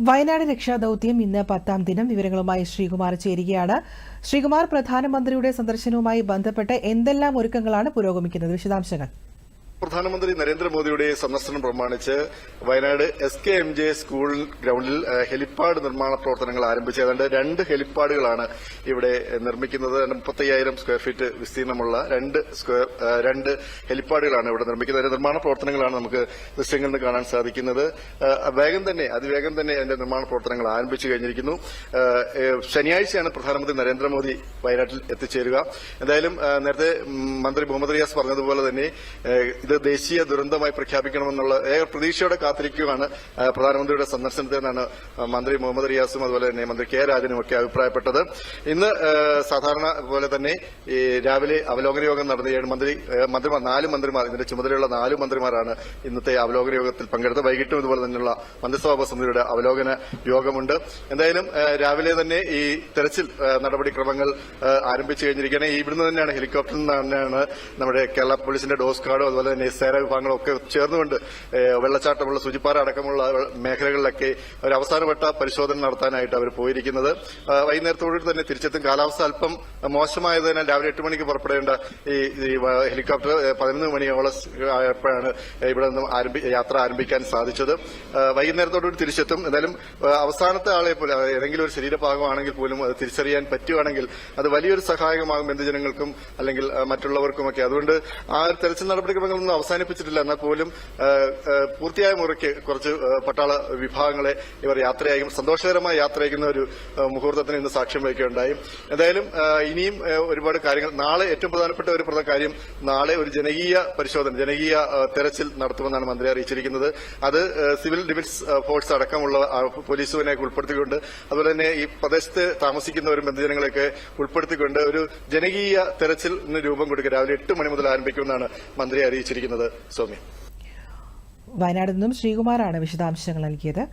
വയനാട് രക്ഷാദൌത്യം ഇന്ന് പത്താം ദിനം. വിവരങ്ങളുമായി ശ്രീകുമാർ ചേരുകയാണ്. ശ്രീകുമാർ പ്രധാനമന്ത്രിയുടെ സന്ദർശനവുമായി ബന്ധപ്പെട്ട് എന്തെല്ലാം ഒരുക്കങ്ങളാണ് പുരോഗമിക്കുന്നത്? വിശദാംശങ്ങൾ. പ്രധാനമന്ത്രി നരേന്ദ്രമോദിയുടെ സന്ദർശനം പ്രമാണിച്ച് Wayanad S K M J school ഗ്രൌണ്ടിൽ ഹെലിപ്പാഡ് നിർമ്മാണ പ്രവർത്തനങ്ങൾ ആരംഭിച്ചു ഏതാണ്ട് രണ്ട് ഹെലിപ്പാഡുകളാണ് ഇവിടെ നിർമ്മിക്കുന്നത്. മുപ്പത്തയ്യായിരം സ്ക്വയർ ഫീറ്റ് വിസ്തീർണമുള്ള രണ്ട് സ്ക്വയർ രണ്ട് ഹെലിപ്പാഡുകളാണ് ഇവിടെ നിർമ്മിക്കുന്നത്. അതിന്റെ നിർമ്മാണ പ്രവർത്തനങ്ങളാണ് നമുക്ക് ദൃശ്യങ്ങളിൽ കാണാൻ സാധിക്കുന്നത്. വേഗം തന്നെ അതിവേഗം തന്നെ അതിന്റെ നിർമ്മാണ പ്രവർത്തനങ്ങൾ ആരംഭിച്ചു കഴിഞ്ഞിരിക്കുന്നു. ശനിയാഴ്ചയാണ് പ്രധാനമന്ത്രി നരേന്ദ്രമോദി വയനാട്ടിൽ എത്തിച്ചേരുക. എന്തായാലും നേരത്തെ മന്ത്രി മുഹമ്മദ് റിയാസ് പറഞ്ഞതുപോലെ തന്നെ ഏഹ്, ദേശീയ ദുരന്തമായി പ്രഖ്യാപിക്കണമെന്നുള്ള ഏറെ പ്രതീക്ഷയോടെ കാത്തിരിക്കുകയാണ് പ്രധാനമന്ത്രിയുടെ സന്ദർശനത്തിൽ നിന്നാണ് മന്ത്രി മുഹമ്മദ് റിയാസും അതുപോലെ തന്നെ മന്ത്രി കെ രാജനും ഒക്കെ അഭിപ്രായപ്പെട്ടത്. ഇന്ന് സാധാരണ പോലെ തന്നെ ഈ രാവിലെ അവലോകന യോഗം നടന്ന ഏഴ് മന്ത്രി മന്ത്രിമാർ നാല് മന്ത്രിമാർ ഇതിന്റെ ചുമതലയുള്ള നാല് മന്ത്രിമാരാണ് ഇന്നത്തെ അവലോകന യോഗത്തിൽ പങ്കെടുത്തത്. വൈകിട്ടും ഇതുപോലെ തന്നെയുള്ള മന്ത്രിസഭാ സമിതിയുടെ അവലോകന യോഗമുണ്ട്. എന്തായാലും രാവിലെ തന്നെ ഈ തെരച്ചിൽ നടപടിക്രമങ്ങൾ ആരംഭിച്ചു കഴിഞ്ഞിരിക്കുകയാണ്. ഇവിടുന്ന് തന്നെയാണ് ഹെലികോപ്റ്ററിൽ തന്നെയാണ് നമ്മുടെ കേരള പോലീസിന്റെ ഡോസ് കാർഡും അതുപോലെ തന്നെ സേന വിഭാഗങ്ങളും ഒക്കെ ചേർന്നുകൊണ്ട് വെള്ളച്ചാട്ടമുള്ള സുജിപ്പാറ അടക്കമുള്ള മേഖലകളിലൊക്കെ ഒരു അവസാനവട്ട പരിശോധന നടത്താനായിട്ട് അവർ പോയിരിക്കുന്നത്. ഏഹ്, വൈകുന്നേരത്തോടുകൂടി തന്നെ തിരിച്ചെത്തും. കാലാവസ്ഥ അല്പം മോശമായതിനാൽ രാവിലെ എട്ട് മണിക്ക് പുറപ്പെടേണ്ട ഈ ഹെലികോപ്റ്റർ പതിനൊന്ന് മണിയോളം ആയപ്പോഴാണ് ഇവിടെ നിന്നും യാത്ര ആരംഭിക്കാൻ സാധിച്ചത്. വൈകുന്നേരത്തോടുകൂടി തിരിച്ചെത്തും. എന്തായാലും അവസാനത്തെ ആളെ പോലെ ഏതെങ്കിലും ഒരു ശരീരഭാഗമാണെങ്കിൽ പോലും അത് തിരിച്ചറിയാൻ പറ്റുകയാണെങ്കിൽ അത് വലിയൊരു സഹായകമാകും ബന്ധുജനങ്ങൾക്കും അല്ലെങ്കിൽ മറ്റുള്ളവർക്കുമൊക്കെ. അതുകൊണ്ട് ആ ഒരു തെരച്ചിൽ നടപടിക്രമങ്ങളൊന്നും അവസാനിപ്പിച്ചിട്ടില്ല. എന്നാൽ പോലും പൂർത്തിയായ മുറയ്ക്ക് കുറച്ച് പട്ടാള വിഭാഗങ്ങളെ ഇവർ യാത്രയായും സന്തോഷകരമായി യാത്രയക്കുന്ന ഒരു മുഹൂർത്തത്തിന് ഇന്ന് സാക്ഷ്യം വഹിക്കുകയുണ്ടായി. എന്തായാലും ഇനിയും ഒരുപാട് കാര്യങ്ങൾ നാളെ ഏറ്റവും പ്രധാനപ്പെട്ട ഒരു പ്രധാന കാര്യം നാളെ ഒരു ജനകീയ പരിശോധന ജനകീയ തെരച്ചിൽ നടത്തുമെന്നാണ് മന്ത്രി അറിയിച്ചിരിക്കുന്നത്. അത് സിവിൽ ഡിഫൻസ് ഫോഴ്സ് അടക്കമുള്ള പോലീസുകാരെ ഉൾപ്പെടുത്തിക്കൊണ്ട് അതുപോലെ തന്നെ ഈ പ്രദേശത്ത് താമസിക്കുന്നവരും ബന്ധുജനങ്ങളെയൊക്കെ ഉൾപ്പെടുത്തിക്കൊണ്ട് ഒരു ജനകീയ തെരച്ചിൽ രൂപം കൊടുക്കുക രാവിലെ എട്ട് മണി മുതൽ ആരംഭിക്കുമെന്നാണ് മന്ത്രി അറിയിച്ചിരിക്കുന്നത് സൗമ്യ. വയനാട് നിന്നും ശ്രീകുമാറാണ് വിശദാംശങ്ങൾ നൽകിയത്.